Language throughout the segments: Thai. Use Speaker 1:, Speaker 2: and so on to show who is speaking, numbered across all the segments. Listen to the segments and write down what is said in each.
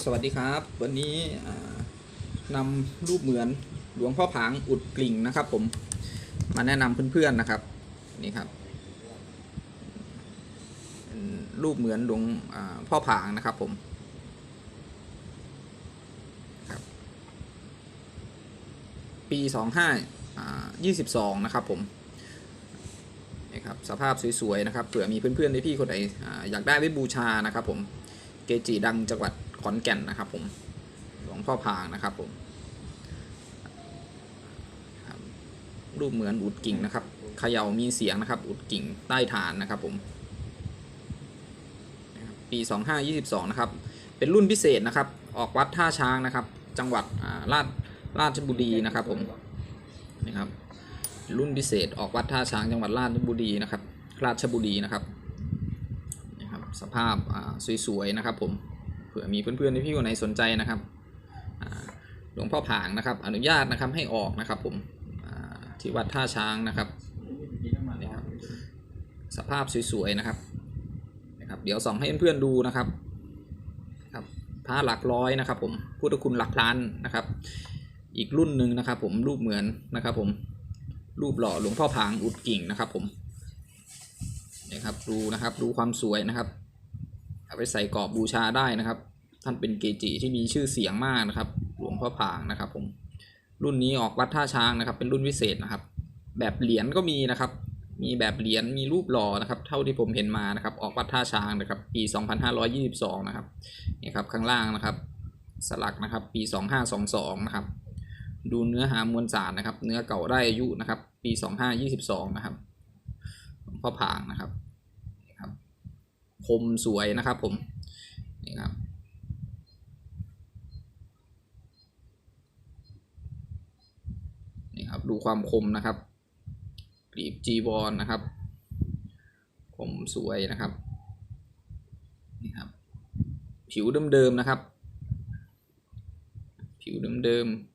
Speaker 1: สวัสดีครับ วันนี้อ่านำรูปเหมือนหลวงพ่อผางอุดกลิ่งนะครับ ผมมาแนะนำเพื่อนๆนะครับนี่ครับ รูปเหมือนหลวงพ่อผางนะครับผมครับปีสองห้ายี่สิบสองนะครับผมนี่ครับสภาพสวยๆนะครับเผื่อมีเพื่อนๆในพี่คนไหนออยากได้ไว้บูชานะครับผมเกจิดังจังหวัด ขอนแก่นนะครับ ผมหลวงพ่อพางนะครับผมรูปเหมือนอุดกิ่งนะครับเขย่ามีเสียงนะครับ อุดกิ่งใต้ฐานนะครับผมปี 2522 นะครับ เป็นรุ่นพิเศษนะครับ ออกวัดท่าช้างนะครับ จังหวัดราชราชบุรีนะครับผมนี่ครับ รุ่นพิเศษออกวัดท่าช้างจังหวัดราชบุรีนะครับ ราชบุรีนะครับนะครับ สภาพสวยๆนะครับผม เผื่อมีเพื่อนๆที่พี่คนไหนสนใจนะครับหลวงพ่อผางนะครับ อนุญาตนะครับให้ออกนะครับผมที่วัดท่าช้างนะครับนี่ครับ สภาพสวยๆนะครับนะครับ เดี๋ยวส่องให้เพื่อนๆดูนะครับครับพระหลักร้อยนะครับ ผมพุทธคุณหลักล้านนะครับ อีกรุ่นหนึ่งนะครับ ผมรูปเหมือนนะครับ ผมรูปหล่อหลวงพ่อผางอุดกิ่งนะครับ ผมนะครับดูนะครับดูความสวยนะครับเอาไปใส่กรอบบูชาได้นะครับ ท่านเป็นเกจิที่มีชื่อเสียงมากนะครับ หลวงพ่อผางนะครับผมรุ่นนี้ออกวัดท่าช้างนะครับ เป็นรุ่นพิเศษนะครับ แบบเหรียญก็มีนะครับ มีแบบเหรียญมีรูปหล่อนะครับ เท่าที่ผมเห็นมานะครับ ออกวัดท่าช้างนะครับ ปี 2522 นะครับนี่ครับข้างล่างนะครับ สลักนะครับ ปี 2522 นะครับ ดูเนื้อหามวลสารนะครับ เนื้อเก่าได้อายุนะครับ ปี 2522 นะครับหลวงพ่อผางนะครับนี่ครับคมสวยนะครับผมนี่ครับนี่ ความคมนะครับกรีบจีวรนะครับ คมสวยนะครับนี่ครับ ผิวเดิมๆนะครับ ผิวเดิมๆ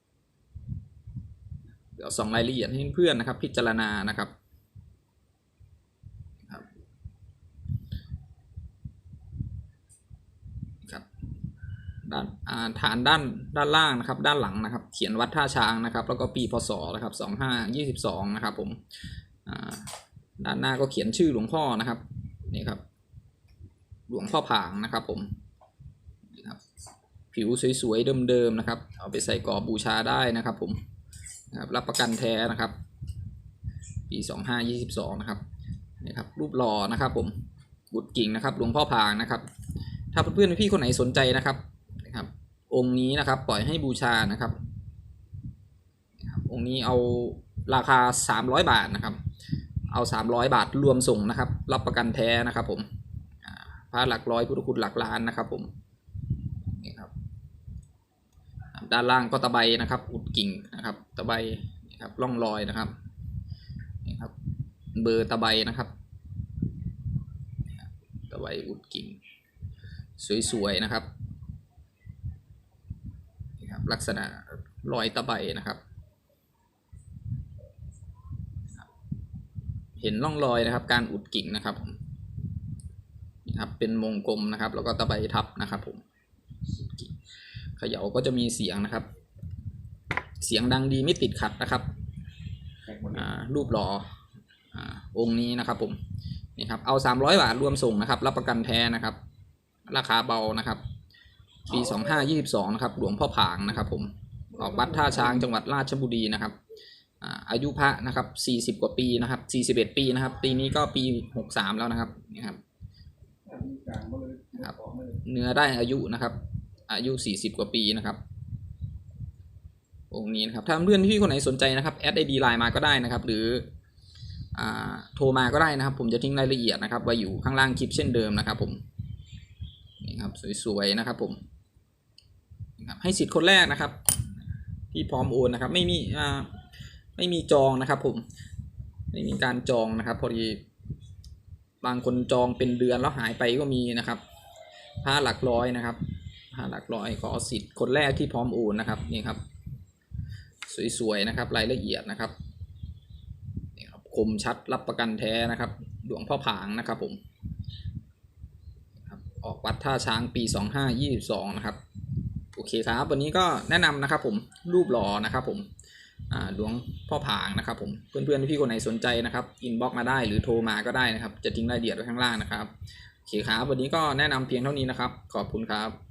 Speaker 1: เดี๋ยวส่องรายละเอียดให้เพื่อนนะครับ พิจารณานะครับครับ ด้านฐานด้านด้านล่างนะครับ ด้านหลังนะครับ เขียนวัดท่าช้างนะครับ แล้วก็ปีพศนะครับสองห้ายี่สิบสองนะครับ ผมด้านหน้าก็เขียนชื่อหลวงพ่อนะครับนี่ครับ หลวงพ่อผางนะครับ ผมบผิวสวยๆเดิมๆนะครับ เอาไปใส่กรอบบูชาได้นะครับ ผมนะครับรับประกันแท้นะครับ ปีสองห้ายี่สิบสองนะครับนี่ครับ รูปหล่อนะครับ ผมบุตรกิ่งนะครับ หลวงพ่อพางนะครับถ้าเพื่อนๆพี่คนไหนสนใจนะครับ องค์นี้นะครับปล่อยให้บูชานะครับ องค์นี้เอาราคา 300 บาทนะครับ เอา 300 บาทรวมส่งนะครับ รับประกันแท้นะครับผมพระหลักร้อยพุทธคุณหลักล้านนะครับผมนี่ครับด้านล่างก็ตะไบนะครับ อุดกิ่งนะครับ ตะไบนี่ครับร่องรอยนะครับนี่ครับ เบอร์ตะไบนะครับตะไบอุดกิ่ง สวยๆนะครับ ลักษณะรอยตะไบนะครับ เห็นร่องรอยนะครับ การอุดกิ่งนะครับผมนี่ครับเป็นวงกลมนะครับ แล้วก็ตะไบทับนะครับผมเขย่าก็จะมีเสียงนะครับ เสียงดังดีไม่ติดขัดนะครับรูปหล่ออ่องค์นี้นะครับผมนี่ครับเอา 300 บาทรวมส่งนะครับ รับประกันแท้นะครับ ราคาเบานะครับ ปี 2522 นะครับ หลวงพ่อผางนะครับ ผมออกวัดท่าช้างจังหวัดราชบุรีนะครับอายุพระนะครับ 40 กว่าปีนะครับ 41 ปีนะครับ ปีนี้ก็ปี 63 แล้วนะครับนี่ครับครับ เนื้อได้อายุนะครับ อายุ 40 กว่าปีนะครับองค์นี้นะครับถ้าเพื่อนพี่คนไหนสนใจนะครับแอดไอดีไลน์มาก็ได้นะครับ หรืออโทรมาก็ได้นะครับ ผมจะทิ้งรายละเอียดนะครับไว้อยู่ข้างล่างคลิปเช่นเดิมนะครับ ผมนี่ครับสวยๆนะครับผม ให้สิทธิ์คนแรกนะครับ ที่พร้อมโอนนะครับ ไม่มีอ่าไม่มีจองนะครับ ผม ไม่มีการจองนะครับ พอดีบางคนจองเป็นเดือนแล้วหายไปก็มีนะครับผ้าหลักร้อยนะครับผ้าหลักร้อยขอสิทธิ์คนแรกที่พร้อมโอนนะครับนี่ครับ สวยๆนะครับรายละเอียดนะครับนี่ครับคมชัดรับประกันแท้นะครับ หลวงพ่อผางนะครับผมออกวัดท่าช้างปี 2522 นะครับ โอเคครับ วันนี้ก็แนะนำนะครับผมรูปหล่อนะครับผมหลวงพ่อผางนะครับผมเพื่อนๆพี่คนไหนสนใจนะครับอินบ็อกมาได้หรือโทรมาก็ได้นะครับ จะทิ้งรายละเอียดไว้ข้างล่างนะครับโอเคครับ วันนี้ก็แนะนำเพียงเท่านี้นะครับ ขอบคุณครับ